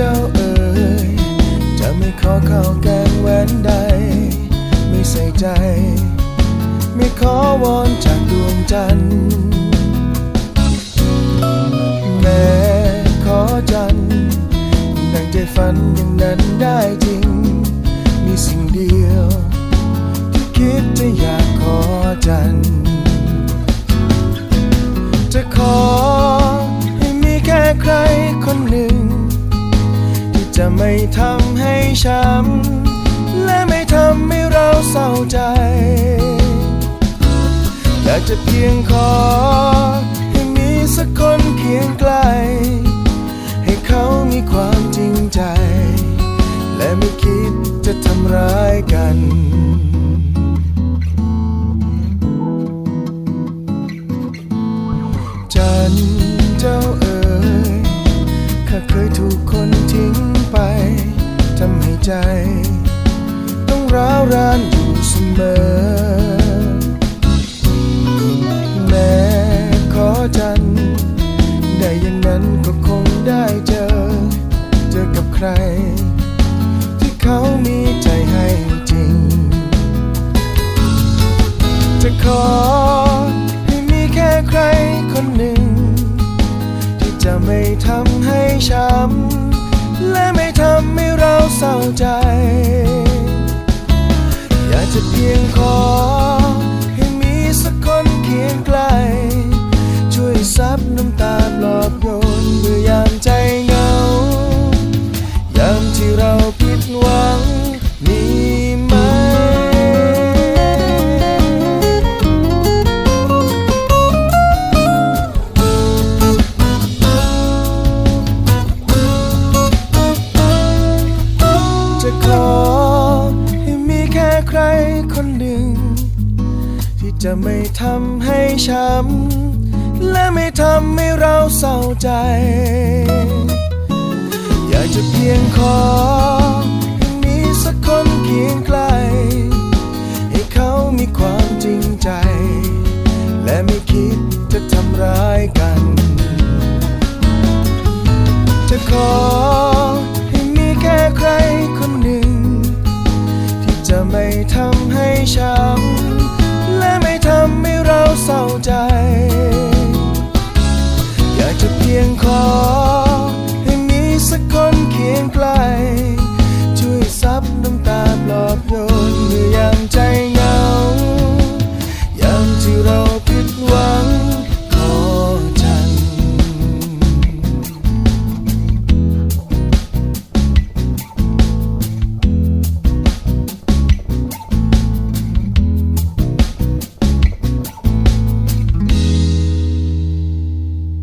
จ้าเอ๋ยจะไม่ขอเข้าแกงแหวนใด ไม่ใส่ใจ ไม่ขอวอนจากดวงจันทร์แม้ขอจันทร์ดังใจฝันอย่างนั้นได้จริง มีสิ่งเดียว ที่คิดจะอยากขอจันทร์ จะไม่ทำให้ช้ำและไม่ทำให้เราเศร้าใจอยากจะเพียงขอ ให้มีสักคนเคียงใกล้ให้เขามีความจริงใจ และไม่คิดจะทำร้ายกันจันเจ้าเอ๋ยข้าเคยถูกคนทิ้ง ทำให้ใจ ต้องร้าวรานอยู่เสมอ แม้ขอจัน ได้อย่างนั้นก็คงได้เจอ เจอกับใคร ที่เขามีใจให้จริง จะขอ จะเพียงขอ ให้มีสักคนเคียงใกล้ช่วยซับน้ำตาปลอบโยนเมื่อยามใจเหงา ยามที่เราผิดหวังมีไหมจะขอ จะไม่ทำให้ช้ำและไม่ทำให้เราเศร้าใจ อยากจะเพียงขอให้มีสักคนเคียงใกลให้เขามีความจริงใจ และไม่คิดจะทำร้ายกัน จะขอให้มีแค่ใครคนหนึ่ง ที่จะไม่ทำให้ช้ำ